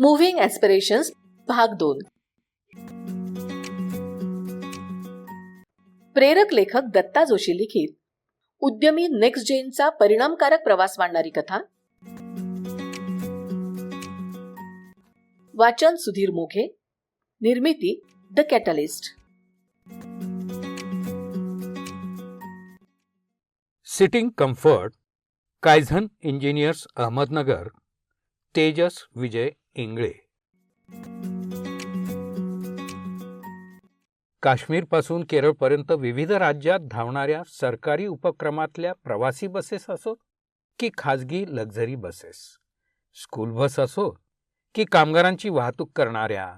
Moving aspirations भाग दोन. प्रेरक लेखक दत्ता जोशी लिखित. उद्यमी नेक्स्ट जेनचा परिणामकारक प्रवास मांडणारी कथा. वाचन सुधीर मोघे. निर्मिती the catalyst seating comfort kaizen engineers Ahmednagar Tejas Vijay Ingale. काश्मीरपासून केरळपर्यंत विविध राज्यात धावणाऱ्या सरकारी उपक्रमातल्या प्रवासी बसेस असोत की खाजगी लक्झरी बसेस स्कूल बस असो की कामगारांची वाहतूक करणाऱ्या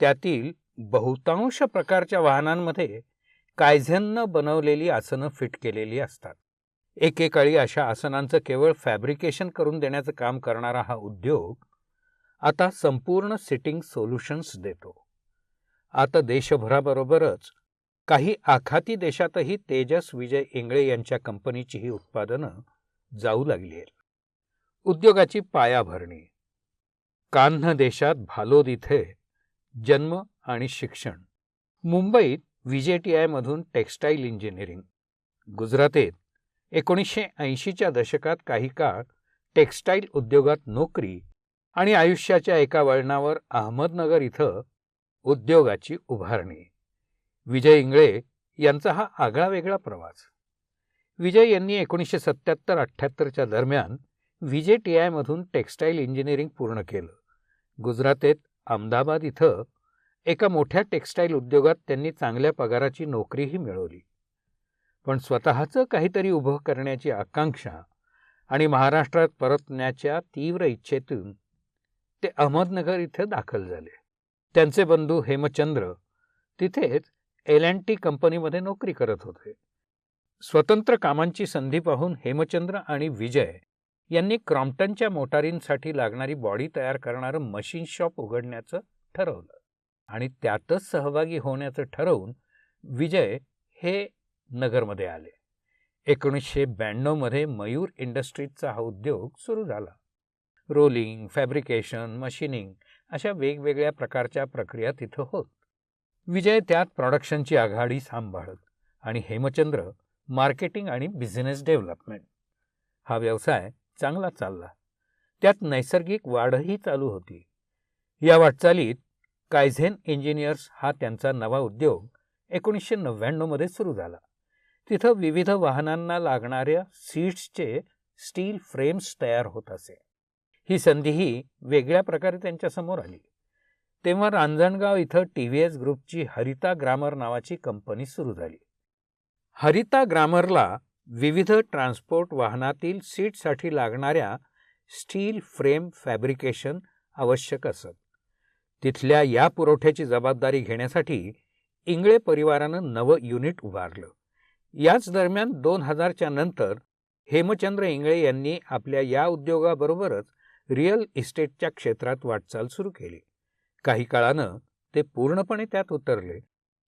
त्यातील बहुतांश प्रकारच्या वाहनांमध्ये कायझेननं बनवलेली आसनं फिट केलेली असतात. एकेकाळी अशा आसनांचं केवळ फॅब्रिकेशन करून देण्याचं काम करणारा हा उद्योग आता संपूर्ण सिटिंग सोल्युशन्स देतो. आता देशभराबरोबरच काही आखाती देशातही तेजस विजय इंगळे यांच्या कंपनीची ही उत्पादनं जाऊ लागली आहेत. उद्योगाची पायाभरणी. कान्ह देशात भालोद इथे जन्म आणि शिक्षण. मुंबईत व्हीजेटीआयमधून टेक्स्टाईल इंजिनिअरिंग. गुजरातेत एकोणीसशे ऐंशीच्या दशकात काही काळ टेक्स्टाईल उद्योगात नोकरी आणि आयुष्याच्या एका वळणावर अहमदनगर इथं उद्योगाची उभारणी. विजय इंगळे यांचा हा आगळा वेगळा प्रवास. विजय यांनी एकोणीसशे सत्याहत्तर अठ्ठ्याहत्तरच्या दरम्यान विजे टी आयमधून टेक्स्टाईल इंजिनिअरिंग पूर्ण केलं. गुजरातेत अहमदाबाद इथं एका मोठ्या टेक्स्टाईल उद्योगात त्यांनी चांगल्या पगाराची नोकरीही मिळवली. पण स्वतःचं काहीतरी उभं करण्याची आकांक्षा आणि महाराष्ट्रात परतण्याच्या तीव्र इच्छेतून ते अहमदनगर इथे दाखल झाले. त्यांचे बंधू हेमचंद्र तिथेच एल अँड टी कंपनीमध्ये नोकरी करत होते. स्वतंत्र कामांची संधी पाहून हेमचंद्र आणि विजय यांनी क्रॉम्प्टनच्या मोटारींसाठी लागणारी बॉडी तयार करणारं मशीन शॉप उघडण्याचं ठरवलं आणि त्यातच सहभागी होण्याचं ठरवून विजय हे नगरमध्ये आले. एकोणीसशे ब्याण्णवमध्ये मयूर इंडस्ट्रीजचा हा उद्योग सुरू झाला. रोलिंग फॅब्रिकेशन मशिनिंग अशा वेगवेगळ्या प्रकारच्या प्रक्रिया तिथं होत. विजय त्यात प्रॉडक्शनची आघाडी सांभाळत आणि हेमचंद्र मार्केटिंग आणि बिझनेस डेव्हलपमेंट हा व्यवसाय चांगला चालला. त्यात नैसर्गिक वाढही चालू होती. या वाटचालीत कायझेन इंजिनियर्स हा त्यांचा नवा उद्योग एकोणीसशे नव्याण्णवमध्ये सुरू झाला. तिथं विविध वाहनांना लागणाऱ्या सीट्सचे स्टील फ्रेम्स तयार होत असे. ही संधीही वेगळ्या प्रकारे त्यांच्यासमोर आली. तेव्हा रांजणगाव इथं टी व्ही एस ग्रुपची हरिता ग्रामर नावाची कंपनी सुरू झाली. हरिता ग्रामरला विविध ट्रान्सपोर्ट वाहनातील सीटसाठी लागणाऱ्या स्टील फ्रेम फॅब्रिकेशन आवश्यक असत. तिथल्या या पुरवठ्याची जबाबदारी घेण्यासाठी इंगळे परिवारानं नवं युनिट उभारलं. याच दरम्यान दोन हजारच्या नंतर हेमचंद्र इंगळे यांनी आपल्या या उद्योगाबरोबरच रिअल इस्टेटच्या क्षेत्रात वाटचाल सुरू केली. काही काळानं ते पूर्णपणे त्यात उतरले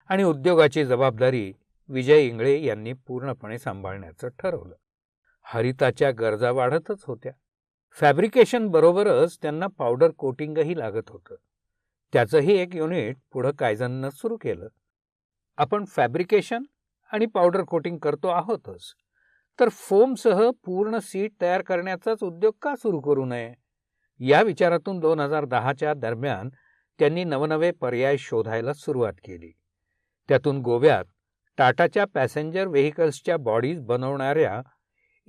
आणि उद्योगाची जबाबदारी विजय इंगळे यांनी पूर्णपणे सांभाळण्याचं ठरवलं. हरिताच्या गरजा वाढतच होत्या. फॅब्रिकेशन बरोबरच त्यांना पावडर कोटिंगही लागत होतं. त्याचंही एक युनिट पुढं कायझननं सुरू केलं. आपण फॅब्रिकेशन आणि पावडर कोटिंग करतो आहोतच. तर फोमसह पूर्ण सीट तयार करण्याचाच उद्योग का सुरू करू नये? या विचारातून दोन हजार दहाच्या दरम्यान त्यांनी नवनवे पर्याय शोधायला सुरुवात केली. त्यातून गोव्यात टाटाच्या पॅसेंजर व्हेकल्सच्या बॉडीज बनवणाऱ्या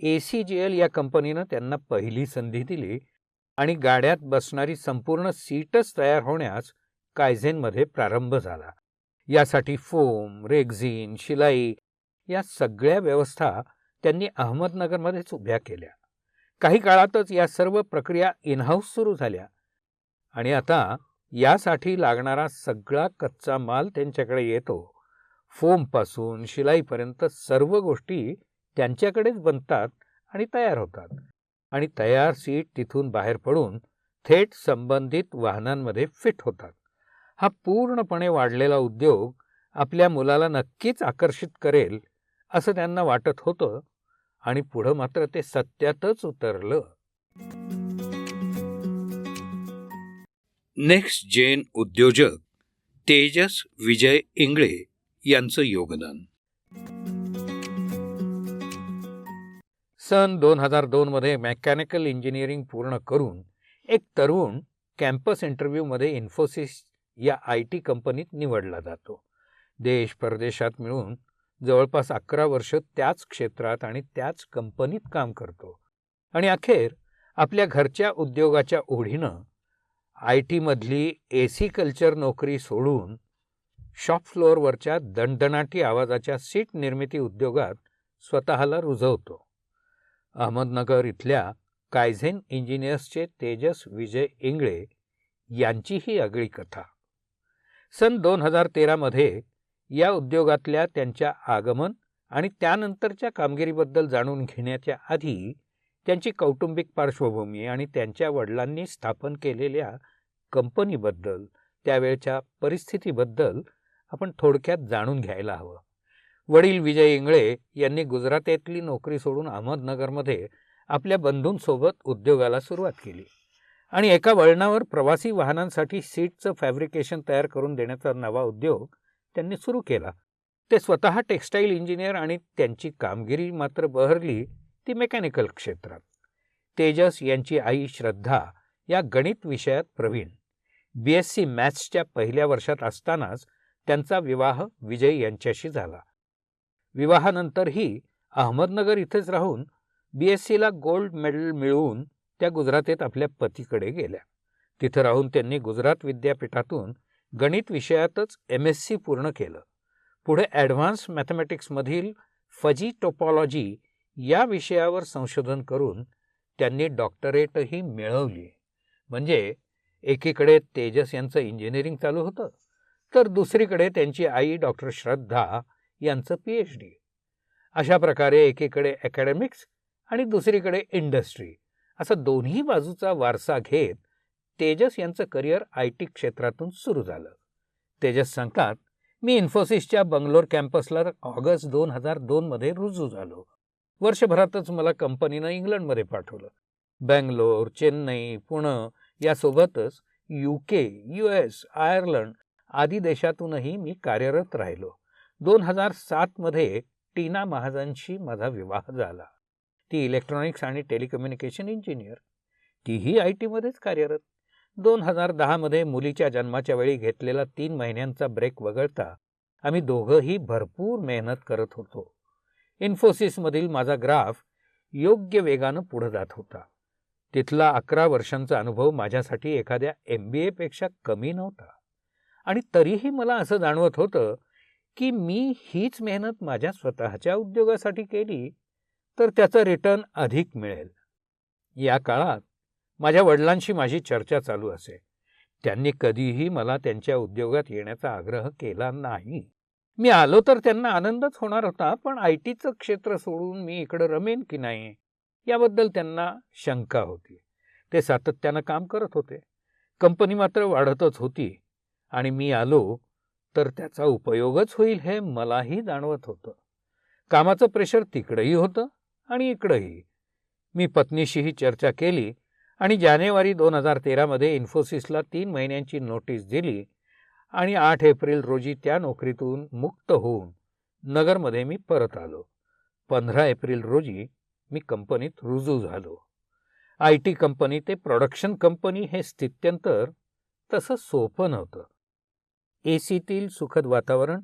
ए सी जी एल या कंपनीनं त्यांना पहिली संधी दिली आणि गाड्यात बसणारी संपूर्ण सीटच तयार होण्यास कायझेनमध्ये प्रारंभ झाला. यासाठी फोम रेग्झिन शिलाई या सगळ्या व्यवस्था त्यांनी अहमदनगरमध्येच उभ्या केल्या. काही काळातच या सर्व प्रक्रिया इनहाऊस सुरू झाल्या. आणि आता यासाठी लागणारा सगळा कच्चा माल त्यांच्याकडे येतो. फोमपासून शिलाईपर्यंत सर्व गोष्टी त्यांच्याकडेच बनतात आणि तयार होतात. आणि तयार सीट तिथून बाहेर पडून थेट संबंधित वाहनांमध्ये फिट होतात. हा पूर्णपणे वाढलेला उद्योग आपल्या मुलाला नक्कीच आकर्षित करेल असं त्यांना वाटत होतं आणि पुढं मात्र ते सत्यातच उतरलं. नेक्स्ट जेन उद्योजक तेजस विजय इंगळे यांचं योगदान. सन दोन हजार दोनमध्ये मेकॅनिकल इंजिनिअरिंग पूर्ण करून एक तरुण कॅम्पस इंटरव्ह्यूमध्ये इन्फोसिस या आय टी कंपनीत निवडला जातो. देश परदेशात मिळून जवळपास अकरा वर्ष त्याच क्षेत्रात आणि त्याच कंपनीत काम करतो. आणि अखेर आपल्या घरच्या उद्योगाच्या ओढीनं आय टीमधली ए सी कल्चर नोकरी सोडून शॉप फ्लोअरवरच्या दणदणाटी आवाजाच्या सीट निर्मिती उद्योगात स्वतःला रुजवतो. अहमदनगर इथल्या कायझेन इंजिनियर्सचे तेजस विजय इंगळे यांची ही आगळी कथा. सन दोन हजार तेरामध्ये या उद्योगातल्या त्यांच्या आगमन आणि त्यानंतरच्या कामगिरीबद्दल जाणून घेण्याच्या आधी त्यांची कौटुंबिक पार्श्वभूमी आणि त्यांच्या वडिलांनी स्थापन केलेल्या कंपनीबद्दल त्यावेळच्या परिस्थितीबद्दल आपण थोडक्यात जाणून घ्यायला हवं. वडील विजय इंगळे यांनी गुजरातेतली नोकरी सोडून अहमदनगरमध्ये आपल्या बंधूंसोबत उद्योगाला सुरुवात केली आणि एका वळणावर प्रवासी वाहनांसाठी सीटचं फॅब्रिकेशन तयार करून देण्याचा नवा उद्योग त्यांनी सुरू केला. ते स्वतः टेक्स्टाईल इंजिनियर आणि त्यांची कामगिरी मात्र बहरली ती मेकॅनिकल क्षेत्रात. तेजस यांची आई श्रद्धा या गणित विषयात प्रवीण. बी एस सी मॅथ्सच्या पहिल्या वर्षात असतानाच त्यांचा विवाह विजय यांच्याशी झाला. विवाहानंतरही अहमदनगर इथेच राहून बी एस सीला गोल्ड मेडल मिळवून त्या गुजरातेत आपल्या पतीकडे गेल्या. तिथं राहून त्यांनी गुजरात विद्यापीठातून गणित विषयातच एम एस सी पूर्ण केलं. पुढे ॲडव्हान्स मॅथमॅटिक्समधील फजी टोपॉलॉजी या विषयावर संशोधन करून त्यांनी डॉक्टरेटही मिळवली. म्हणजे एकीकडे तेजस यांचं इंजिनिअरिंग चालू होतं तर दुसरीकडे त्यांची आई डॉक्टर श्रद्धा यांचं पी एच डी अशा प्रकारे एकीकडे अकॅडमिक्स आणि दुसरीकडे इंडस्ट्री असं दोन्ही बाजूचा वारसा घेत तेजस यांचं करिअर आय टी क्षेत्रातून सुरू झालं. तेजस सांगतात मी इन्फोसिसच्या बंगलोर कॅम्पसला ऑगस्ट दोन हजार दोनमध्ये रुजू झालो. वर्षभरातच मला कंपनीनं इंग्लंडमध्ये पाठवलं. बँगलोर चेन्नई पुणे यासोबतच U K U S Ireland आदी देशातूनही मी कार्यरत राहिलो. दोन हजार सातमध्ये टीना महाजनशी माझा विवाह झाला. ती इलेक्ट्रॉनिक्स आणि टेलिकम्युनिकेशन इंजिनियर. तीही आय टीमध्येच कार्यरत. दोन हजार दहामध्ये मुलीच्या जन्माच्या वेळी घेतलेला तीन महिन्यांचा ब्रेक वगळता आम्ही दोघंही भरपूर मेहनत करत होतो. इन्फोसिसमधील माझा ग्राफ योग्य वेगानं पुढं जात होता. तिथला अकरा वर्षांचा अनुभव माझ्यासाठी एखाद्या एम बी एपेक्षा कमी नव्हता. आणि तरीही मला असं जाणवत होतं की मी हीच मेहनत माझ्या स्वतःच्या उद्योगासाठी केली तर त्याचं रिटर्न अधिक मिळेल. या काळात माझ्या वडिलांशी माझी चर्चा चालू असे. त्यांनी कधीही मला त्यांच्या उद्योगात येण्याचा आग्रह केला नाही. मी आलो तर त्यांना आनंदच होणार होता पण आय टीचं क्षेत्र सोडून मी इकडं रमेन की नाही याबद्दल त्यांना शंका होती. ते सातत्यानं काम करत होते. कंपनी मात्र वाढतच होती. आणि मी आलो तर त्याचा उपयोगच होईल हे मलाही जाणवत होतं. कामाचं प्रेशर तिकडंही होतं आणि इकडंही. मी पत्नीशीही चर्चा केली आणि जानेवारी दोन हजार तेरामध्ये इन्फोसिसला तीन महिन्यांची नोटीस दिली आणि आठ एप्रिल रोजी त्या नोकरीतून मुक्त होऊन नगरमध्ये मी परत आलो. पंधरा एप्रिल रोजी मी कंपनीत रुजू झालो. आय टी कंपनी ते प्रोडक्शन कंपनी हे स्थित्यंतर तसं सोपं नव्हतं. ए सीतील सुखद वातावरण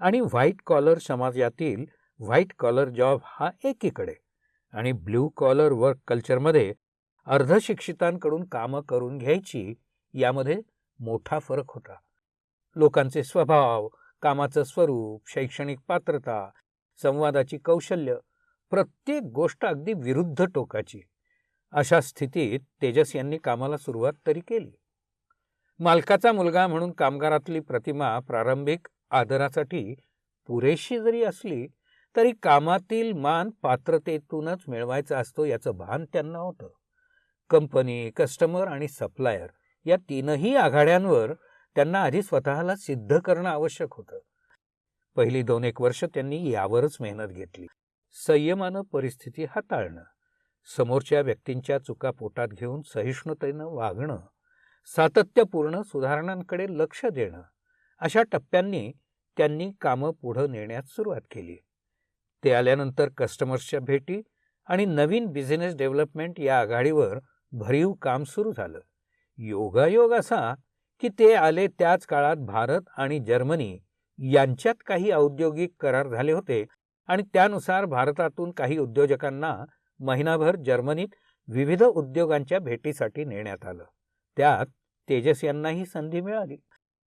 आणि व्हाईट कॉलर समाजातील व्हाईट कॉलर जॉब हा एकीकडे आणि ब्ल्यू कॉलर वर्क कल्चरमध्ये अर्धशिक्षितांकडून कामं करून घ्यायची यामध्ये मोठा फरक होता. लोकांचे स्वभाव कामाचं स्वरूप शैक्षणिक पात्रता संवादाची कौशल्य प्रत्येक गोष्ट अगदी विरुद्ध टोकाची. अशा स्थितीत तेजस यांनी कामाला सुरुवात तरी केली. मालकाचा मुलगा म्हणून कामगारातली प्रतिमा प्रारंभिक आदरासाठी पुरेशी जरी असली तरी कामातील मान पात्रतेतूनच मिळवायचा असतो याचं भान त्यांना होतं. कंपनी कस्टमर आणि सप्लायर या तीनही आघाड्यांवर त्यांना आधी स्वतःला सिद्ध करणं आवश्यक होतं. पहिली दोन एक वर्ष त्यांनी यावरच मेहनत घेतली. संयमानं परिस्थिती हाताळणं समोरच्या व्यक्तींच्या चुका पोटात घेऊन सहिष्णुतेनं वागणं सातत्यपूर्ण सुधारणांकडे लक्ष देणं अशा टप्प्यांनी त्यांनी कामं पुढं नेण्यास सुरुवात केली. ते आल्यानंतर कस्टमर्सच्या भेटी आणि नवीन बिझनेस डेव्हलपमेंट या आघाडीवर भरीव काम सुरू झालं. योगायोग असा की ते आले त्याच काळात भारत आणि जर्मनी यांच्यात काही औद्योगिक करार झाले होते आणि त्यानुसार भारतातून काही उद्योजकांना महिनाभर जर्मनीत विविध उद्योगांच्या भेटीसाठी नेण्यात आलं. त्यात तेजस यांनाही संधी मिळाली.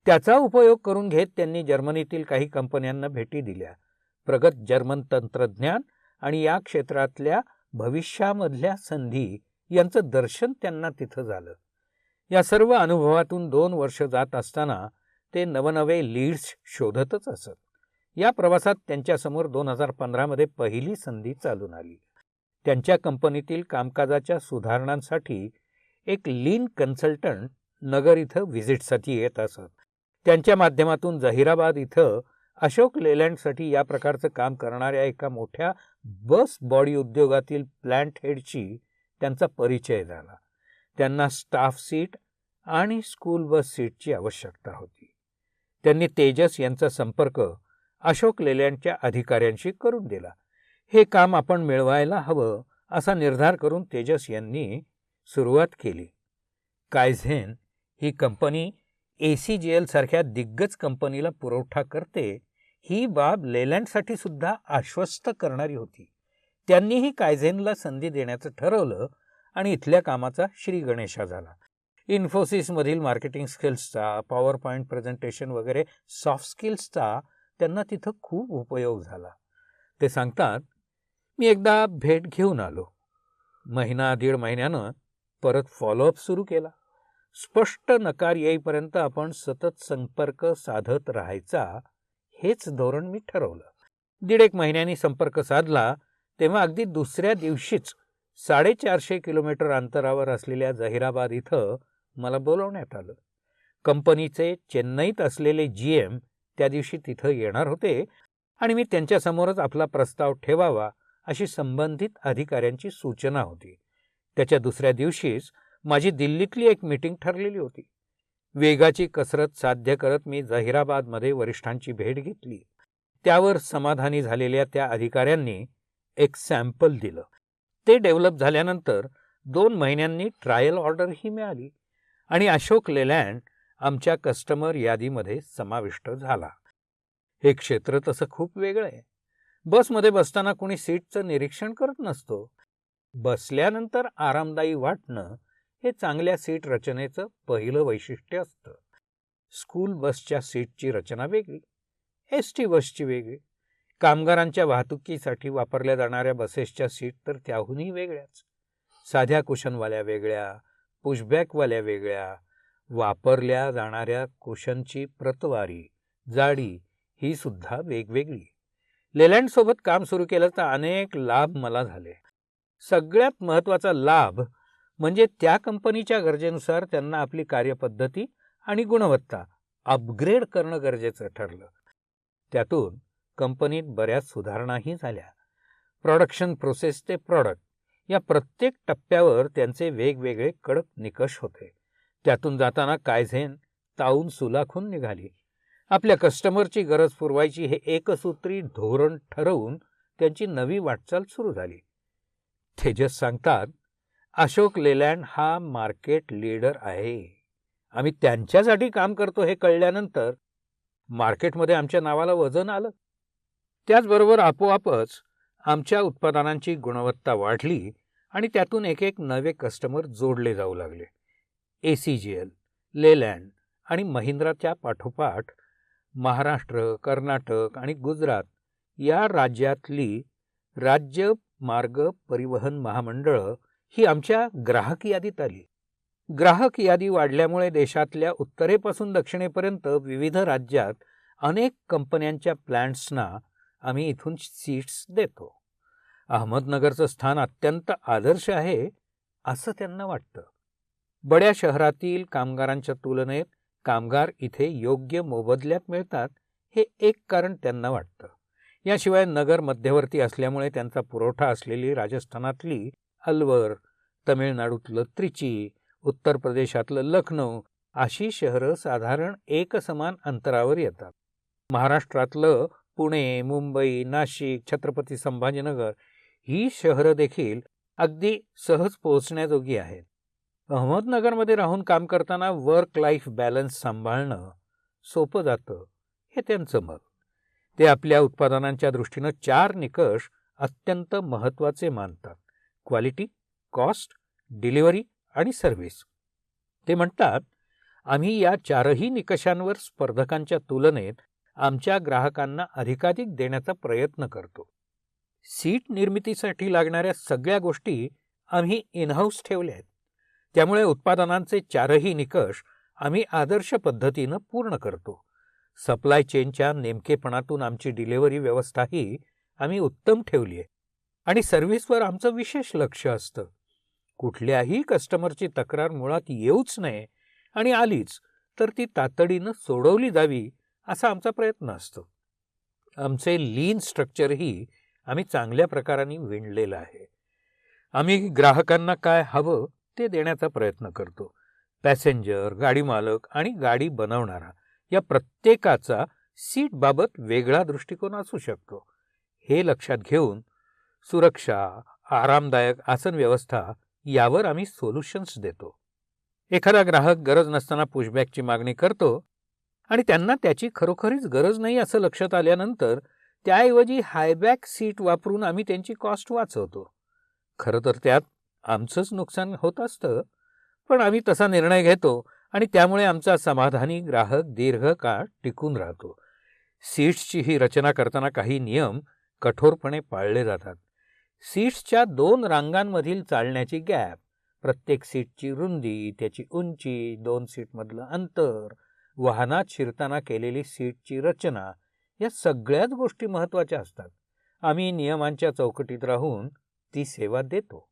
त्याचा उपयोग करून घेत त्यांनी जर्मनीतील काही कंपन्यांना भेटी दिल्या. प्रगत जर्मन तंत्रज्ञान आणि या क्षेत्रातल्या भविष्यामधल्या संधी यांचं दर्शन त्यांना तिथं झालं. या सर्व अनुभवातून दोन वर्ष जात असताना ते नवनवे लीड्स शोधतच असत. या प्रवासात त्यांच्यासमोर दोन हजार पंधरामध्ये पहिली संधी चालून आली. त्यांच्या कंपनीतील कामकाजाच्या सुधारणांसाठी एक लीन कन्सल्टंट नगर इथं व्हिजिटसाठी येत असत. त्यांच्या माध्यमातून जहिराबाद इथं अशोक लेलँडसाठी या प्रकारचं काम करणाऱ्या एका मोठ्या बस बॉडी उद्योगातील प्लॅन्ट हेडची त्यांचा परिचय झाला. त्यांना स्टाफ सीट आणि स्कूल बस सीटची आवश्यकता होती. त्यांनी तेजस यांचा संपर्क अशोक लेलँडच्या अधिकाऱ्यांशी करून दिला. हे काम आपण मिळवायला हवं असा निर्धार करून तेजस यांनी सुरुवात केली. कायझेन ही कंपनी ए सी जी एलसारख्या दिग्गज कंपनीला पुरवठा करते ही बाब लेलँडसाठी सुद्धा आश्वस्त करणारी होती. त्यांनीही कायझेनला संधी देण्याचं ठरवलं आणि इथल्या कामाचा श्री गणेशा झाला. इन्फोसिसमधील मार्केटिंग स्किल्सचा पॉवर पॉईंट प्रेझेंटेशन वगैरे सॉफ्ट स्किल्सचा त्यांना तिथं खूप उपयोग झाला. ते सांगतात मी एकदा भेट घेऊन आलो. महिना दीड महिन्यानं परत फॉलोअप सुरू केला. स्पष्ट नकार येईपर्यंत आपण सतत संपर्क साधत राहायचा हेच धोरण मी ठरवलं. दीड एक महिन्यांनी संपर्क साधला तेव्हा अगदी दुसऱ्या दिवशीच साडेचारशे किलोमीटर अंतरावर असलेल्या जहिराबाद इथं मला बोलवण्यात आलं. कंपनीचे चेन्नईत असलेले जी एम त्या दिवशी तिथं येणार होते आणि मी त्यांच्यासमोरच आपला प्रस्ताव ठेवावा अशी संबंधित अधिकाऱ्यांची सूचना होती. त्याच्या दुसऱ्या दिवशीच माझी दिल्लीतली एक मीटिंग ठरलेली होती. वेगाची कसरत साध्य करत मी जहिराबादमध्ये वरिष्ठांची भेट घेतली. त्यावर समाधानी झालेल्या त्या अधिकाऱ्यांनी एक सॅम्पल दिलं. ते डेव्हलप झाल्यानंतर दोन महिन्यांनी ट्रायल ऑर्डरही मिळाली आणि अशोक लेलँड आमच्या कस्टमर यादीमध्ये समाविष्ट झाला. हे क्षेत्र तसं खूप वेगळं आहे. बसमध्ये बसताना कोणी सीटचं निरीक्षण करत नसतो. बसल्यानंतर आरामदायी वाटणं हे चांगल्या सीट रचनेचं पहिलं वैशिष्ट्य असतं. स्कूल बसच्या सीटची रचना वेगळी एस टी बसची वेगळी कामगारांच्या वाहतुकीसाठी वापरल्या जाणाऱ्या बसेसच्या सीट तर त्याहूनही वेगळ्याच. साध्या कुशनवाल्या वेगळ्या पुशबॅकवाल्या वेगळ्या वापरल्या जाणाऱ्या कुशनची प्रतवारी जाडी ही सुद्धा वेगवेगळी. लेलँडसोबत काम सुरू केलं तर अनेक लाभ मला झाले. सगळ्यात महत्त्वाचा लाभ म्हणजे त्या कंपनीच्या गरजेनुसार त्यांना आपली कार्यपद्धती आणि गुणवत्ता अपग्रेड करणं गरजेचं ठरलं. त्यातून कंपनीत बऱ्याच सुधारणाही झाल्या. प्रोडक्शन प्रोसेस ते प्रॉडक्ट या प्रत्येक टप्प्यावर त्यांचे वेगवेगळे कडक निकष होते. त्यातून जाताना कायझेन ताऊन सुलाखून निघाली. आपल्या कस्टमरची गरज पुरवायची हे एकसूत्री धोरण ठरवून त्यांची नवी वाटचाल सुरू झाली. तेजस सांगतात अशोक लेलँड हा मार्केट लीडर आहे. आम्ही त्यांच्यासाठी काम करतो हे कळल्यानंतर मार्केटमध्ये आमच्या नावाला वजन आलं. त्याचबरोबर आपोआपच आमच्या उत्पादनांची गुणवत्ता वाढली आणि त्यातून एक एक नवे कस्टमर जोडले जाऊ लागले. A C G L Leyland आणि महिंद्राच्या पाठोपाठ महाराष्ट्र कर्नाटक आणि गुजरात या राज्यातली राज्य मार्ग परिवहन महामंडळं ही आमच्या ग्राहक यादीत आली. ग्राहक यादी वाढल्यामुळे देशातल्या उत्तरेपासून दक्षिणेपर्यंत विविध राज्यात अनेक कंपन्यांच्या प्लॅन्ट्सना आम्ही इथून सीट्स देतो. अहमदनगरचं स्थान अत्यंत आदर्श आहे असं त्यांना वाटतं. बड्या शहरातील कामगारांच्या तुलनेत कामगार इथे योग्य मोबदल्यात मिळतात हे एक कारण त्यांना वाटतं. याशिवाय नगर मध्यवर्ती असल्यामुळे त्यांचा पुरवठा असलेली राजस्थानातली अलवर तमिळनाडूतलं त्रिची उत्तर प्रदेशातलं लखनौ अशी शहरं साधारण एकसमान अंतरावर येतात. महाराष्ट्रातलं पुणे मुंबई नाशिक छत्रपती संभाजीनगर ही शहरं देखील अगदी सहज पोहोचण्याजोगी आहेत. अहमदनगरमध्ये राहून काम करताना वर्क लाईफ बॅलन्स सांभाळणं सोपं जातं हे त्यांचं मत. ते आपल्या उत्पादनांच्या दृष्टीनं चार निकष अत्यंत महत्त्वाचे मानतात. क्वालिटी कॉस्ट डिलिव्हरी आणि सर्व्हिस ते म्हणतात आम्ही या चारही निकषांवर स्पर्धकांच्या तुलनेत आमच्या ग्राहकांना अधिकाधिक देण्याचा प्रयत्न करतो. सीट निर्मितीसाठी लागणाऱ्या सगळ्या गोष्टी आम्ही इनहाऊस ठेवल्या आहेत. त्यामुळे उत्पादनांचे चारही निकष आम्ही आदर्श पद्धतीनं पूर्ण करतो. सप्लाय चेनच्या नेमकेपणातून आमची डिलिव्हरी व्यवस्थाही आम्ही उत्तम ठेवली आहे. आणि सर्व्हिसवर आमचं विशेष लक्ष असतं. कुठल्याही कस्टमरची तक्रार मुळात येऊच नये आणि आलीच तर ती तातडीनं सोडवली जावी असा आमचा प्रयत्न असतो. आमचे लीन स्ट्रक्चरही आम्ही चांगल्या प्रकाराने विणलेलं आहे. आम्ही ग्राहकांना काय हवं ते देण्याचा प्रयत्न करतो. पॅसेंजर गाडी मालक आणि गाडी बनवणारा या प्रत्येकाचा सीटबाबत वेगळा दृष्टिकोन असू शकतो. हे लक्षात घेऊन सुरक्षा आरामदायक आसन व्यवस्था यावर आम्ही सोल्युशन्स देतो. एखादा ग्राहक गरज नसताना पुशबॅकची मागणी करतो आणि त्यांना त्याची खरोखरीच गरज नाही असं लक्षात आल्यानंतर त्याऐवजी हायबॅक सीट वापरून आम्ही त्यांची कॉस्ट वाचवतो. खरं तर त्यात आमचंच नुकसान होत असतं पण आम्ही तसा निर्णय घेतो आणि त्यामुळे आमचा समाधानी ग्राहक दीर्घकाळ टिकून राहतो. सीट्सची ही रचना करताना काही नियम कठोरपणे पाळले जातात. सीट्सच्या दोन रांगांमधील चालण्याची गॅप प्रत्येक सीटची रुंदी त्याची उंची दोन सीटमधलं अंतर वाहनात शिरताना केलेली सीटची रचना या सगळ्याच गोष्टी महत्त्वाच्या असतात. आम्ही नियमांच्या चौकटीत राहून ती सेवा देतो.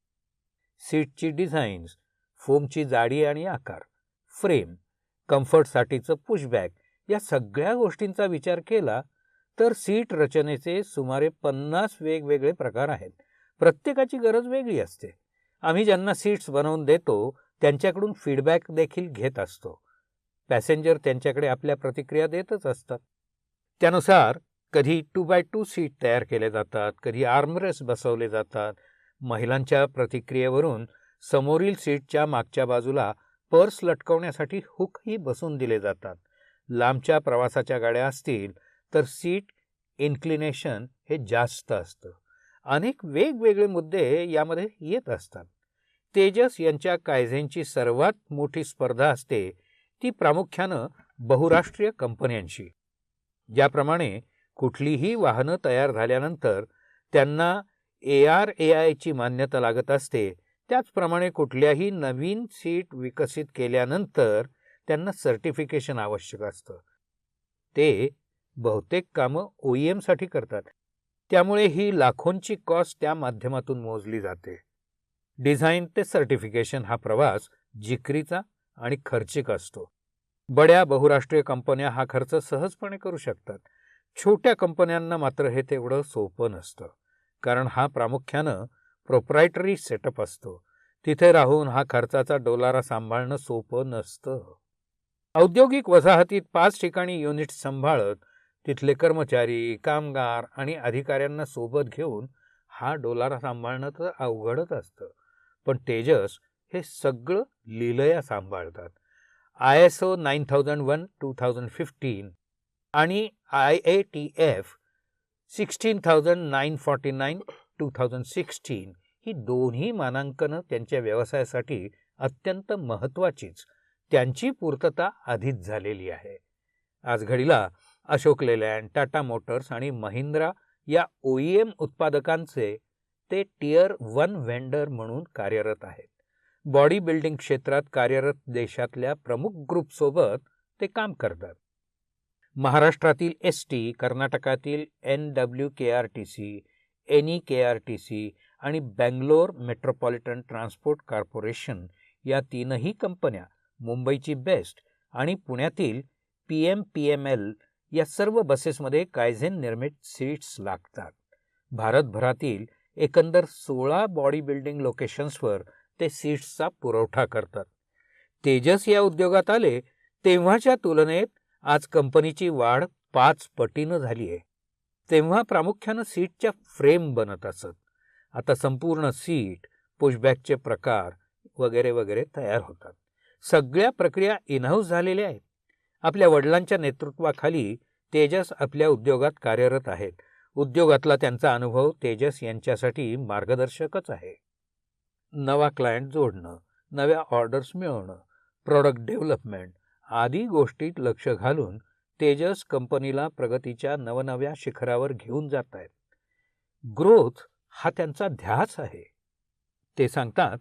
सीटची डिझाईन्स फोमची जाडी आणि आकार फ्रेम कम्फर्टसाठीचं पुशबॅक या सगळ्या गोष्टींचा विचार केला तर सीट रचनेचे सुमारे पन्नास वेगवेगळे प्रकार आहेत. प्रत्येकाची गरज वेगळी असते. आम्ही ज्यांना सीट्स बनवून देतो त्यांच्याकडून फीडबॅक देखील घेत असतो. पॅसेंजर त्यांच्याकडे आपल्या प्रतिक्रिया देतच असतात. त्यानुसार कधी टू बाय टू सीट तयार केले जातात कधी आर्मरेस बसवले जातात. महिलांच्या प्रतिक्रियेवरून समोरील सीटच्या मागच्या बाजूला पर्स लटकवण्यासाठी हुकही बसून दिले जातात. लांबच्या प्रवासाच्या गाड्या असतील तर सीट इन्क्लिनेशन हे जास्त असतं. अनेक वेगवेगळे मुद्दे यामध्ये येत असतात. तेजस यांच्या कायझेंची सर्वात मोठी स्पर्धा असते ती प्रामुख्यानं बहुराष्ट्रीय कंपन्यांशी. ज्याप्रमाणे कुठलीही वाहनं तयार झाल्यानंतर त्यांना ए आर ए आयची मान्यता लागत असते त्याचप्रमाणे कुठल्याही नवीन सीट विकसित केल्यानंतर त्यांना सर्टिफिकेशन आवश्यक असतं. ते बहुतेक कामं ओ ई एमसाठी करतात. त्यामुळे ही लाखोंची कॉस्ट त्या माध्यमातून मोजली जाते. डिझाईन ते सर्टिफिकेशन हा प्रवास जिकरीचा आणि खर्चिक असतो. बड्या बहुराष्ट्रीय कंपन्या हा खर्च सहजपणे करू शकतात. छोट्या कंपन्यांना मात्र हे तेवढं सोपं नसतं. कारण हा प्रामुख्यानं प्रोप्रायटरी सेटअप असतो. तिथे राहून हा खर्चाचा डोलारा सांभाळणं सोपं नसतं. औद्योगिक वसाहतीत पाच ठिकाणी युनिट सांभाळत तिथले कर्मचारी कामगार आणि अधिकाऱ्यांना सोबत घेऊन हा डोलारा सांभाळणं तर अवघडच असतं. पण तेजस हे सगळं लिलया सांभाळतात. I S O nine thousand one two thousand fifteen आणि I A T F sixteen thousand nine forty nine two thousand sixteen ही दोन्ही मानांकनं त्यांच्या व्यवसायासाठी अत्यंत महत्त्वाचीच. त्यांची पूर्तता आधीच झालेली आहे. आज घडीला अशोक लेलँड टाटा मोटर्स आणि महिंद्रा या ओईएम उत्पादकांचे ते टियर वन व्हेंडर म्हणून कार्यरत आहेत. बॉडी बिल्डिंग क्षेत्रात कार्यरत देशातल्या प्रमुख ग्रुपसोबत ते काम करतात. महाराष्ट्रातील एस टी कर्नाटकातील N W K R T C N E K R T C आणि बँगलोर मेट्रोपॉलिटन ट्रान्सपोर्ट कॉर्पोरेशन या तीनही कंपन्या मुंबईची बेस्ट आणि पुण्यातील P M P M L या सर्व बसेसमध्ये कायझेन निर्मित सीट्स लागतात. भारतभरातील एकंदर सोळा बॉडी बिल्डिंग लोकेशन्सवर ते सीट्सचा पुरवठा करतात. तेजस या उद्योगात आले तेव्हाच्या तुलनेत आज कंपनीची वाढ पाच पटीनं झाली आहे. तेव्हा प्रामुख्यानं सीटच्या फ्रेम बनत असत. आता संपूर्ण सीट पुशबॅकचे प्रकार वगैरे वगैरे तयार होतात. सगळ्या प्रक्रिया इनहाऊस झालेल्या आहेत. आपल्या वडिलांच्या नेतृत्वाखाली तेजस आपल्या उद्योगात कार्यरत आहेत. उद्योगातला त्यांचा अनुभव तेजस यांच्यासाठी मार्गदर्शकच आहे. नवा क्लायंट जोडणं नव्या ऑर्डर्स मिळवणं प्रॉडक्ट डेव्हलपमेंट आदी गोष्टीत लक्ष घालून तेजस कंपनीला प्रगतीच्या नवनव्या शिखरावर घेऊन जात आहेत ग्रोथ हा त्यांचा ध्यास आहे. ते सांगतात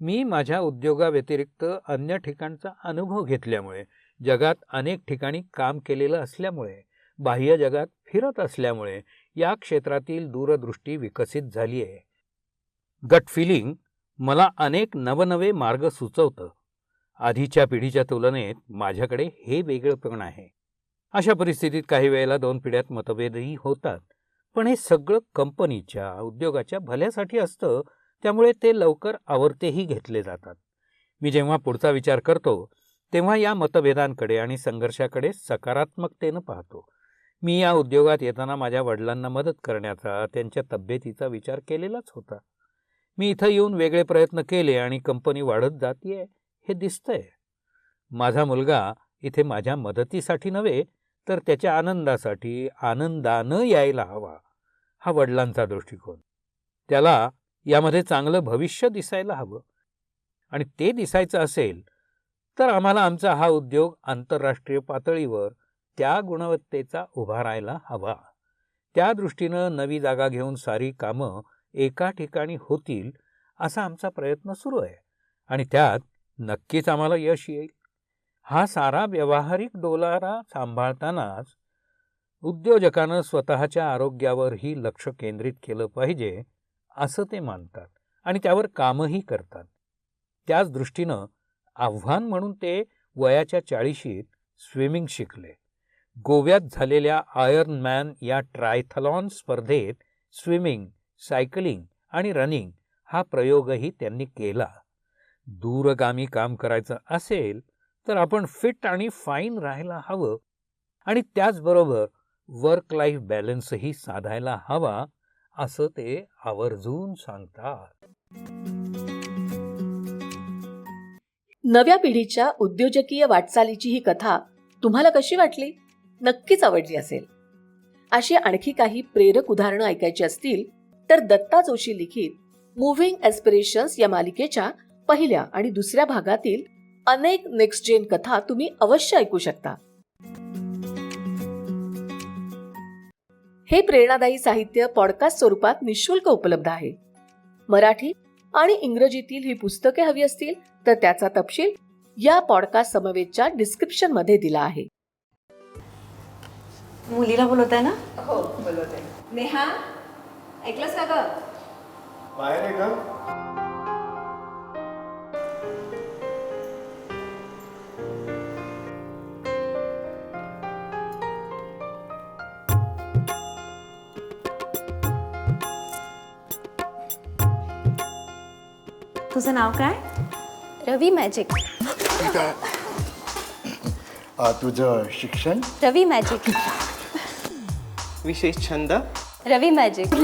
मी माझ्या उद्योगाव्यतिरिक्त अन्य ठिकाणचा अनुभव घेतल्यामुळे जगात अनेक ठिकाणी काम केलेलं असल्यामुळे बाह्य जगात फिरत असल्यामुळे या क्षेत्रातील दूरदृष्टी विकसित झाली आहे. गट फिलिंग मला अनेक नवनवे मार्ग सुचवतं. आधीच्या पिढीच्या तुलनेत माझ्याकडे हे वेगळंपण आहे. अशा परिस्थितीत काही वेळेला दोन पिढ्यात मतभेदही होतात. पण हे सगळं कंपनीच्या उद्योगाच्या भल्यासाठी असतं त्यामुळे ते लवकर आवर्तेही घेतले जातात. मी जेव्हा पुढचा विचार करतो तेव्हा या मतभेदांकडे आणि संघर्षाकडे सकारात्मकतेनं पाहतो. मी या उद्योगात येताना माझ्या वडिलांना मदत करण्याचा त्यांच्या तब्येतीचा विचार केलेलाच होता. मी इथं येऊन वेगळे प्रयत्न केले आणि कंपनी वाढत जातीये हे दिसतंय. माझा मुलगा इथे माझ्या मदतीसाठी नव्हे तर त्याच्या आनंदासाठी आनंदानं यायला हवा हा वडिलांचा दृष्टिकोन. त्याला यामध्ये चांगलं भविष्य दिसायला हवं. आणि ते दिसायचं असेल तर आम्हाला आमचा हा उद्योग आंतरराष्ट्रीय पातळीवर त्या गुणवत्तेचा उभारायला हवा. त्या दृष्टीनं नवी जागा घेऊन सारी कामं एका ठिकाणी होतील असा आमचा प्रयत्न सुरू आहे आणि त्यात नक्कीच आम्हाला यश येईल. हा सारा व्यावहारिक डोलारा सांभाळतानाच उद्योजकानं स्वतःच्या आरोग्यावरही लक्ष केंद्रित केलं पाहिजे असं ते मानतात आणि त्यावर कामही करतात. त्याच दृष्टीनं आव्हान म्हणून ते वयाच्या चाळीशीत स्विमिंग शिकले. गोव्यात झालेल्या आयर्न मॅन या ट्रायथलॉन स्पर्धेत स्विमिंग सायकलिंग आणि रनिंग हा प्रयोगही त्यांनी केला. दूरगामी काम करायचं असेल तर आपण फिट आणि फाईन राहायला हवं आणि त्याचबरोबर वर्क लाईफ बॅलन्सही साधायला हवा असं ते आवर्जून सांगतात. नव्या पिढीच्या उद्योजकीय वाटचालीची ही कथा तुम्हाला कशी वाटली? नक्कीच आवडली असेल. अशी आणखी काही प्रेरक उदाहरणं ऐकायची असतील तर दत्ता जोशी लिखित मुव्हिंग एस्पिरेशन्स या मालिकेच्या पहिल्या आणि दुसऱ्या भागातील अनेक नेक्स्ट जेन कथा तुम्ही अवश्य ऐकू शकता. हे प्रेरणादायी साहित्य पॉडकास्ट स्वरूपात निशुल्क उपलब्ध आहे. मराठी आणि इंग्रजीतील ही पुस्तके हवी असतील तर त्याचा तपशील या पॉडकास्ट समवेतच्या डिस्क्रिप्शनमध्ये दिला आहे. मुलीला बोलवत आहे ना? हो बोलवते. नेहा? ऐकलंस का ग? बाहेर आहे का? तुझं नाव काय? रवी मॅजिक तुझं शिक्षण? रवी मॅजिक विशेष छंद? रवी मॅजिक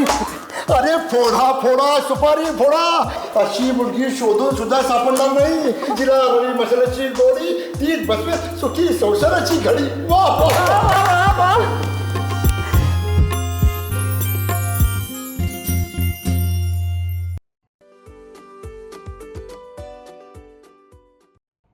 अरे फोडा फोडा सुपारी फोडा. अशी मुलगी शोधून सुद्धा सापडणार नाही. तिला रवी मसाल्याची गोडी ती बसवे सुखी संसाराची घडी. वा वा, वा, वा, वा.